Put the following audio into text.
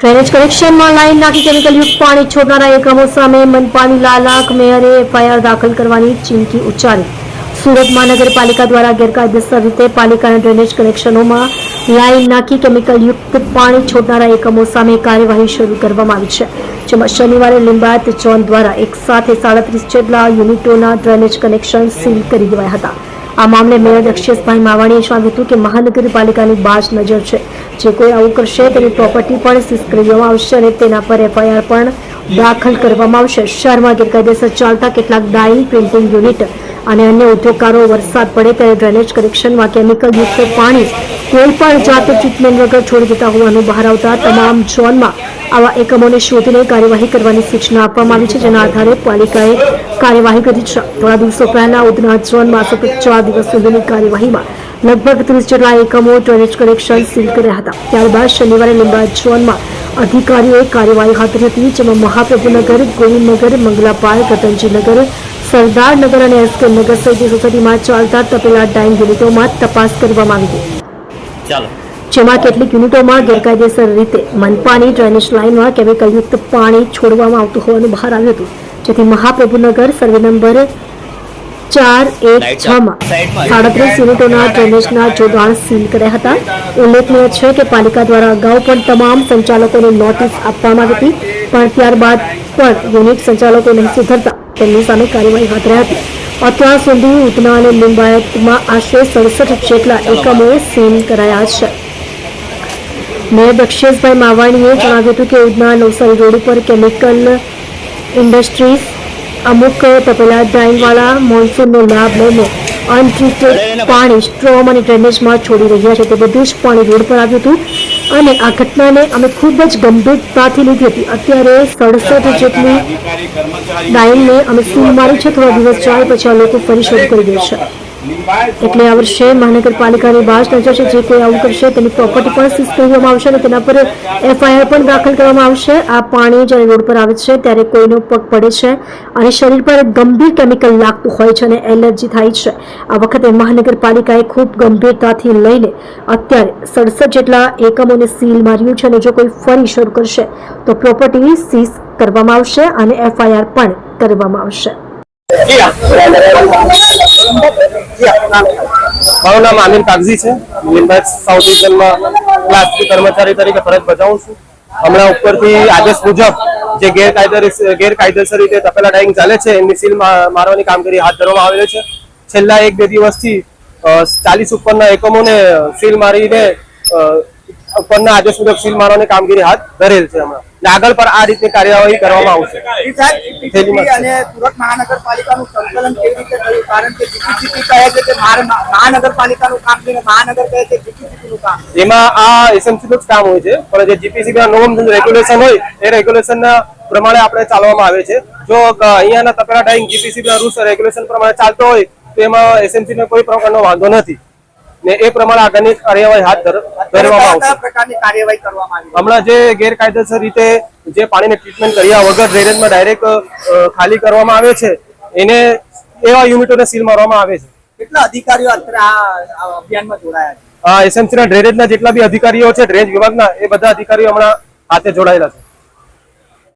Drainage કનેક્શનમાં line નાખી કેમિકલયુક્ત પાણી છોડનારા એકમો સામે મનપાની લાલાક મેયરે એફઆઈઆર દાખલ કરવાની ચીમકી ઉચ્ચારી સુરત મહાનગરપાલિકા દ્વારા ગેરકાયદેસર રીતે પાલિકાના ડ્રેનેજ કનેક્શનોમાં લાઈન નાખી કેમિકલયુક્ત પાણી છોડનારા એકમો સામે કાર્યવાહી શરૂ કરવામાં આવી છે જેમાં શનિવારે લિંબાયત ઝોન દ્વારા એક સાથે સાડત્રીસ જેટલા યુનિટોના ડ્રેનેજ કનેક્શન સીલ કરી દેવાયા હતા આ મામલે મેયર દક્ષેશભાઈ માવાણીએ જણાવ્યું હતું કે મહાનગરપાલિકાની બાજ નજર છે જે કોઈ આવું કરશે તેની પ્રોપર્ટી પણ સીઝ કરી દેવામાં આવશે અને તેના પર એફઆઈઆર પણ દાખલ કરવામાં આવશે. શહેરમાં ગેરકાયદેસર ચાલતા કેટલાક ડાઇંગ, પ્રિન્ટિંગ યુનિટ અને અન્ય ઉદ્યોગકારો વરસાદ પડે ત્યારે ડ્રેનેજ કનેક્શનમાં કેમિકલ યુક્ત પાણી કોઈ પણ જાત ટ્રીટમેન્ટ વગર છોડી દેતા હોવાનું બહાર આવતા તમામ ઝોનમાં આવા એકમોને શોધીને કાર્યવાહી કરવાની સૂચના આપવામાં આવી છે, જેના આધારે પાલિકાએ કાર્યવાહી કરી છે. થોડા દિવસો પહેલા ઉધના ઝોનમાં સતત ચાર દિવસ સુધીની કાર્યવાહીમાં લગભગ ત્રીસ જેટલા એકમો ડ્રેનેજ કનેક્શન સીલ કર્યા હતા. ત્યારબાદ શનિવારે લીંબાયત ઝોનમાં અધિકારીઓએ કાર્યવાહી હાથ ધરી હતી જેમાં મહાપ્રભુનગર ગોવિંદનગર મંગલાપાલ રતનજીનગર સરદારનગર અને એસકે નગર સહિત સોસાયટીમાં ચાલતા તપેલા ડાઇંગ યુનિટોમાં તપાસ કરવામાં આવી હતી. ચાલો. જેમાં કેટલીક યુનિટોમાં ગેરકાયદેસર રીતે મનપાની ડ્રેનેજ લાઇનમાં કેમિકલયુક્ત પાણી છોડવામાં આવતું હોવાનું બહાર આવ્યું હતું. જેથી મહાપ્રભુનગર સર્વે નંબર ચાર એક છ માં સાડત્રીસ યુનિટોના ડ્રેનેજના જોડાણ સીલ કર્યા હતા. ઉલ્લેખનીય છે કે પાલિકા દ્વારા અગાઉ પણ તમામ સંચાલકોને નોટિસ આપવામાં આવી હતી પણ ત્યારબાદ પણ યુનિટ સંચાલકો નહીં સુધરતા. તેમની સામે કાર્યવાહી હાથ ધરી હતી. અત્યાર સુધી ઉધના અને લિંબાયતમાં આશરે સડસઠ જેટલા એકમોએ સીલ કરાયા છે. મેયર દક્ષેશભાઈ માવાણીએ જણાવ્યું હતું કે ઉધના નવસારી રોડ ઉપર કેમિકલ ઇન્ડસ્ટ્રીઝ અમુક તપેલા ડ્રાઇંગવાળા મોન્સૂનનો લાભ લઈને અનટ્રીટેડ પાણી સ્ટ્રોમ અને ડ્રેનેજમાં છોડી રહ્યા છે. તે બધું જ પાણી રોડ પર આવ્યું હતું. અને આ ઘટનાને અમે ખૂબ જ ગંભીરતાથી લીધી હતી. અત્યારે સડસઠ જેટલી ડાઇંગને અમે સીલ મારી છે. થોડા દિવસ ચાર પછી આ લોકો ફરી શરૂ કરી દેશે એટલે આ વર્ષે મહાનગરપાલિકાની બાજ નજર છે, જે કોઈ આવું કરશે, તેની પ્રોપર્ટી પણ સીઝ કરવામાં આવશે અને તેના પર એફઆઈઆર પણ દાખલ કરવામાં આવશે. આ પાણી જ્યારે રોડ પર આવે છે, ત્યારે કોઈનો પગ પડે છે અને શરીર પર ગંભીર કેમિકલ લાગતું હોય છે અને એલર્જી થાય છે. આ વખતે મહાનગરપાલિકાએ ખૂબ ગંભીરતાથી લઈને અત્યારે સડસઠ જેટલા એકમોને સીલ માર્યું છે અને જો કોઈ ફરી શરૂ કરશે, તો પ્રોપર્ટી સીઝ કરવામાં આવશે અને એફઆઈઆર પણ કરવામાં આવશે. મારું નામ આમિર કાગજી છે. લીંબાયત સાઉથ રિજનમાં ક્લાસ કર્મચારી તરીકે ફરજ બજાવું છું. હમણાં ઉપરથી આદેશ મુજબ જે ગેરકાયદે ગેરકાયદેસર રીતે તપેલા ડાઈંગ ચાલે છે, એમની સીલ મારવાની કામગીરી હાથ ધરવામાં આવેલી છે. છેલ્લા એક બે દિવસથી ચાલીસ ઉપરના એકમોને સીલ મારીને ઉપરના આદેશ મુજબ સીલ મારવાની કામગીરી હાથ ધરેલ છે હમણાં. ને આગળ પર આ રીતની કાર્યવાહી કરવામાં આવશે. અને સુરત મહાનગરપાલિકાનું સંકલન કેવી રીતે થયું? કારણ કે જીપીસીપી કહે છે કે મહાનગરપાલિકાનું કામ છે મહાનગર કહે છે કામ. એમાં આ એસએમસી નું જ કામ હોય છે પણ જે જીપીસીબી નોમ રેગ્યુલેશન હોય એ રેગ્યુલેશન પ્રમાણે આપણે ચાલવામાં આવે છે. જો અહીંયાના તપેલા ટાઈમ જીપીસીબી ના રૂલ્સ રેગ્યુલેશન પ્રમાણે ચાલતો હોય તો એમાં એસએમસી ને કોઈ પ્રકારનો વાંધો નથી. ને એ પ્રમાણે આગળની કાર્યવાહી હાથ ધર- ધરવામાં આવશે. પ્રકારની કાર્યવાહી હમણાં જે ગેરકાયદેસર રીતે જે પાણીને ટ્રીટમેન્ટ કર્યા વગર ડ્રેનેજમાં ડાયરેક્ટ ખાલી કરવામાં આવે છે એને એવા યુનિટોને સીલ મારવામાં આવે છે. કેટલા અધિકારીઓ અત્યારે આ અભિયાનમાં જોડાયા છે? એસએમસી ના ડ્રેનેજના જેટલા બી અધિકારીઓ છે ડ્રેનેજ વિભાગના એ બધા અધિકારીઓ હમણાં હાથે જોડાયેલા છે.